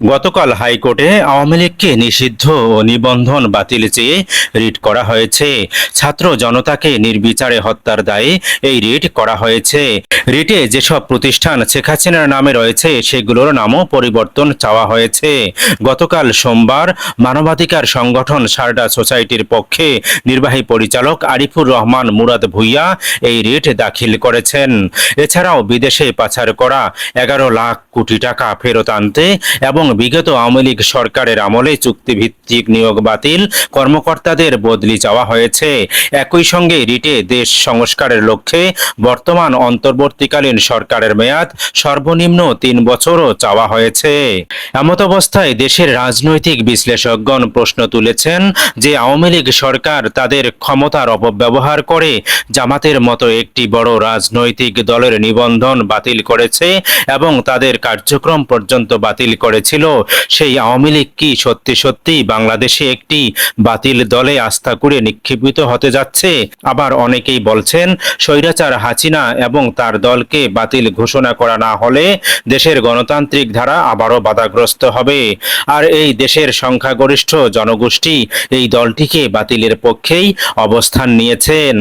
গতকাল হাইকোর্টে আওয়ামী লীগকে নিষিদ্ধ ও নিবন্ধন বাতিল চেয়ে রিট করা হয়েছে। ছাত্র জনতাকে নির্বিচারে হত্যার দায়ে এই রিট করা হয়েছে। রিটে যেসব প্রতিষ্ঠান শেখ নামে রয়েছে, সেগুলোর নামও পরিবর্তন চাওয়া হয়েছে। গতকাল সোমবার মানবাধিকার সংগঠন সারডা সোসাইটির পক্ষে নির্বাহী পরিচালক আরিফুর রহমান মুরাদ ভুইয়া এই রিট দাখিল করেছেন। এছাড়াও বিদেশে পাচার করা এগারো লাখ কোটি টাকা ফেরত আনতে এবং বিগত আওয়ামী লীগ সরকারের আমলে চুক্তিভিত্তিক নিয়োগ বাতিল, কর্মকর্তাদের বদলি চাওয়া হয়েছে। একই সঙ্গে রিটে দেশ সংস্কারের লক্ষ্যে বর্তমান অন্তর্বর্তীকালীন সরকারের মেয়াদ সর্বনিম্ন তিন বছরও চাওয়া হয়েছে। এমত অবস্থায় দেশের রাজনৈতিক বিশ্লেষকগণ প্রশ্ন তুলেছেন যে আওয়ামী লীগ সরকার তাদের ক্ষমতার অপব্যবহার করে জামাতের মতো একটি বড় রাজনৈতিক দলের নিবন্ধন বাতিল করেছে এবং তাদের কার্যক্রম পর্যন্ত বাতিল করেছিল সেই আওয়ামী লীগ কি সত্যি সত্যি বাংলাদেশে একটি বাতিল দলে আস্থা করে নিক্ষেপিত হতে যাচ্ছে? আবার অনেকেই বলছেন, স্বৈরাচার হাসিনা এবং তার দলকে বাতিল ঘোষণা করা না হলে দেশের গণতান্ত্রিক ধারা আবারও বাধাগ্রস্ত হবে। আর এই দেশের সংখ্যাগরিষ্ঠ জনগোষ্ঠী এই দলটিকে বাতিলের পক্ষেই অবস্থান নিয়েছেন।